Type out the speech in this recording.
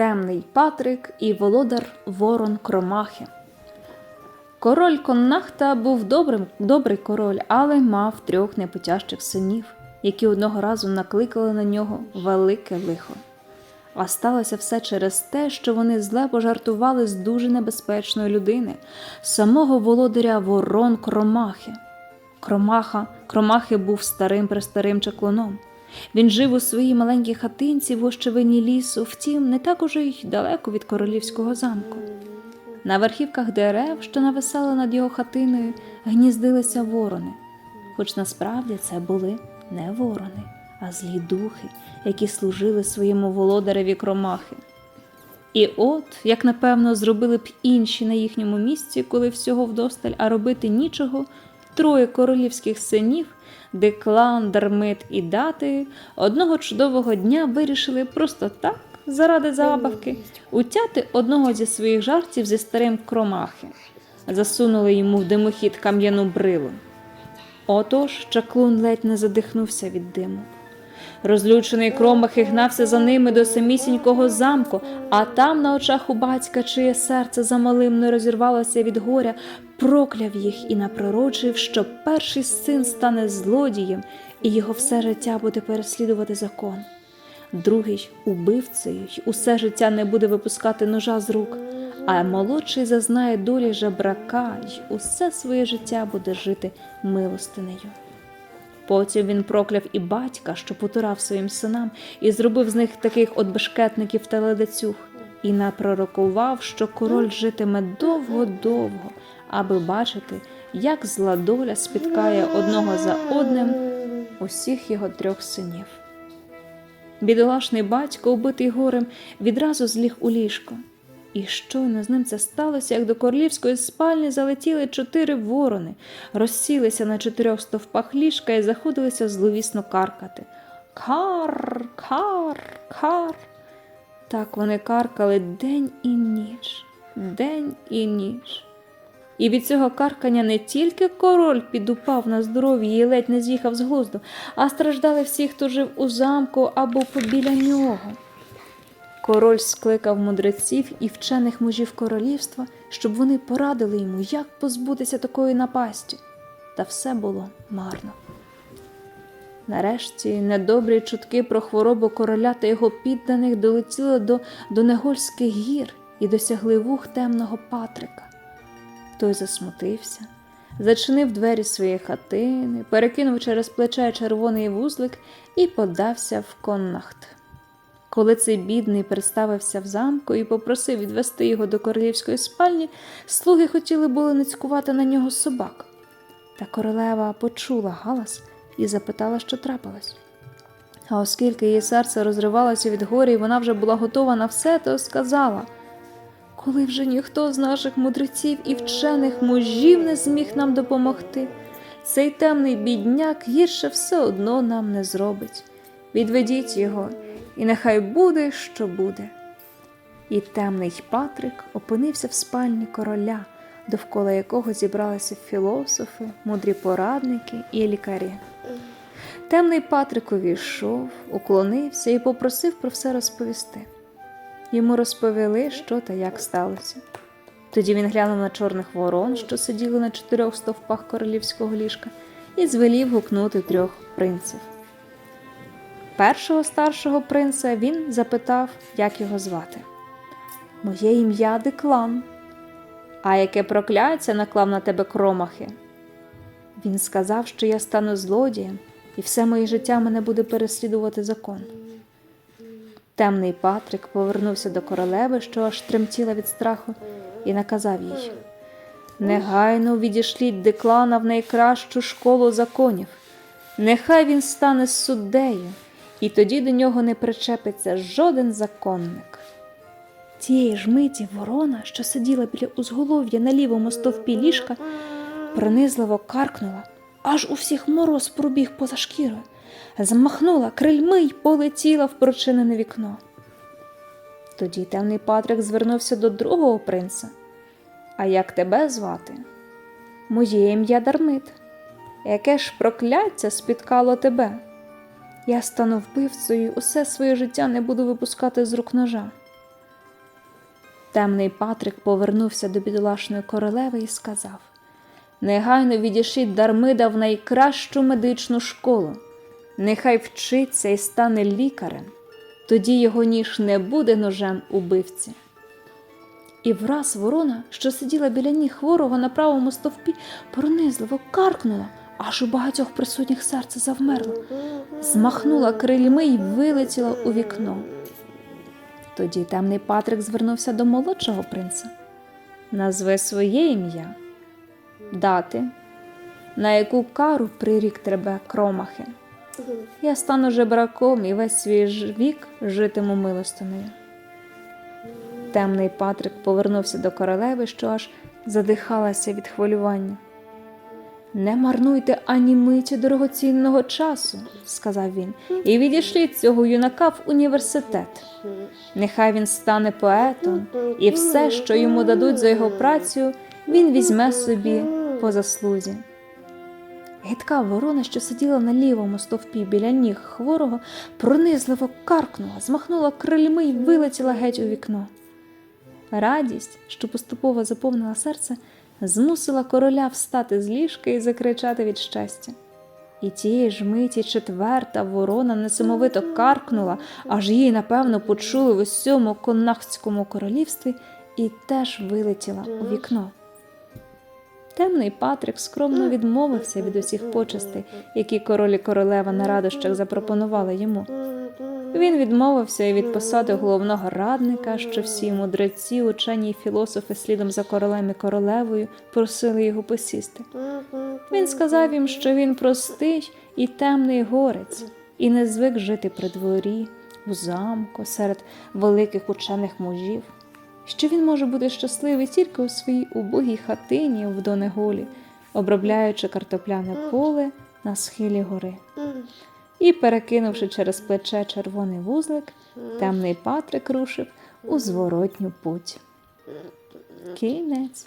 темний Патрик і володар Ворон Кромахи. Король Коннахта був добрим, добрий король, але мав трьох непотяжчих синів, які одного разу накликали на нього велике лихо. А сталося все через те, що вони зле пожартували з дуже небезпечної людини, самого володаря Ворон Кромахи. Кромаха, Кромахи був старим престарим чаклуном. Він жив у своїй маленькій хатинці в ощевині лісу, втім, не так уже й далеко від королівського замку. На верхівках дерев, що нависали над його хатиною, гніздилися ворони, хоч насправді це були не ворони, а злі духи, які служили своєму володареві кромахи. І от, як напевно, зробили б інші на їхньому місці, коли всього вдосталь, а робити нічого, троє королівських синів, Деклан, Дармит і Дати, одного чудового дня вирішили просто так, заради забавки, утяти одного зі своїх жартів зі старим кромахи, засунули йому в димохід кам'яну брилу. Отож чаклун ледь не задихнувся від диму. Розлючений кромахи гнався за ними до самісінького замку, а там, на очах у батька, чиє серце замалим не розірвалося від горя, прокляв їх і напророджив, що перший син стане злодієм, і його все життя буде переслідувати закон. Другий убивцею й усе життя не буде випускати ножа з рук, а молодший зазнає долі жебрака й усе своє життя буде жити милостинею. Потім він прокляв і батька, що потурав своїм синам, і зробив з них таких от бешкетників та ледацюг, і напророкував, що король житиме довго-довго, аби бачити, як зла доля спіткає одного за одним усіх його трьох синів. Бідолашний батько, убитий горем, відразу зліг у ліжко. І щойно з ним це сталося, як до королівської спальні залетіли чотири ворони, розсілися на чотирьох стовпах ліжка і заходилися зловісно каркати. Кар, кар, кар. Так вони каркали день і ніч, день і ніч. І від цього каркання не тільки король підупав на здоров'я і ледь не з'їхав з глузду, а страждали всі, хто жив у замку або побіля нього. Король скликав мудреців і вчених мужів королівства, щоб вони порадили йому, як позбутися такої напасті. Та все було марно. Нарешті недобрі чутки про хворобу короля та його підданих долетіли до Донегольських гір і досягли вух темного Патрика. Той засмутився, зачинив двері своєї хатини, перекинув через плече червоний вузлик і подався в коннахт. Коли цей бідний представився в замку і попросив відвести його до королівської спальні, слуги хотіли були нацькувати на нього собак. Та королева почула галас і запитала, що трапилось. А оскільки її серце розривалося від горя, і вона вже була готова на все, то сказала: коли вже ніхто з наших мудреців і вчених мужів не зміг нам допомогти, цей темний бідняк гірше все одно нам не зробить. Відведіть його, і нехай буде, що буде. І темний Патрик опинився в спальні короля, довкола якого зібралися філософи, мудрі порадники і лікарі. Темний Патрик увійшов, уклонився і попросив про все розповісти. Йому розповіли, що та як сталося. Тоді він глянув на чорних ворон, що сиділи на чотирьох стовпах королівського ліжка, і звелів гукнути трьох принців. Першого старшого принца він запитав, як його звати. Моє ім'я Деклан. А яке прокляття наклав на тебе кромахи? Він сказав, що я стану злодієм, і все моє життя мене буде переслідувати закон. Темний Патрик повернувся до королеви, що аж тремтіла від страху, і наказав їй Негайно відішліть Деклана в найкращу школу законів. Нехай він стане суддею, і тоді до нього не причепиться жоден законник. Тієї ж миті ворона, що сиділа біля узголов'я на лівому стовпі ліжка, пронизливо каркнула, аж у всіх мороз пробіг поза шкірою, замахнула крильми й полетіла в прочинене вікно. Тоді темний Патрик звернувся до другого принца. А як тебе звати? Моє ім'я Дармит. Яке ж прокляття спіткало тебе? Я стану вбивцею, і усе своє життя не буду випускати з рук ножа. Темний Патрик повернувся до бідолашної королеви і сказав: Негайно відішіть Дармида в найкращу медичну школу. Нехай вчиться і стане лікарем, тоді його ніж не буде ножем убивці. І враз ворона, що сиділа біля ніг хворого на правому стовпі, пронизливо каркнула, аж у багатьох присутніх серце завмерло, змахнула крильми й вилетіла у вікно. Тоді темний Патрик звернувся до молодшого принца. Назви своє ім'я, дати, на яку кару прирік тебе кромахи. Я стану жебраком і весь свій вік житиму милостиною. Темний Патрик повернувся до королеви, що аж задихалася від хвилювання. Не марнуйте ані миті дорогоцінного часу, сказав він, і відійшліть цього юнака в університет. Нехай він стане поетом, і все, що йому дадуть за його працю, він візьме собі по заслузі. Гидка ворона, що сиділа на лівому стовпі біля ніг хворого, пронизливо каркнула, змахнула крильми й вилетіла геть у вікно. Радість, що поступово заповнила серце, змусила короля встати з ліжка і закричати від щастя. І тієї ж миті четверта ворона несамовито каркнула, аж її, напевно, почули в усьому конахтському королівстві і теж вилетіла у вікно. Темний Патрик скромно відмовився від усіх почестей, які король і королева на радощах запропонували йому. Він відмовився і від посади головного радника, що всі мудреці, учені й філософи слідом за королем і королевою просили його посісти. Він сказав їм, що він простий і темний горець, і не звик жити при дворі, у замку, серед великих учених мужів, що він може бути щасливий тільки у своїй убогій хатині в Донеголі, обробляючи картопляне поле на схилі гори. І, перекинувши через плече червоний вузлик, темний Патрик рушив у зворотню путь. Кінець.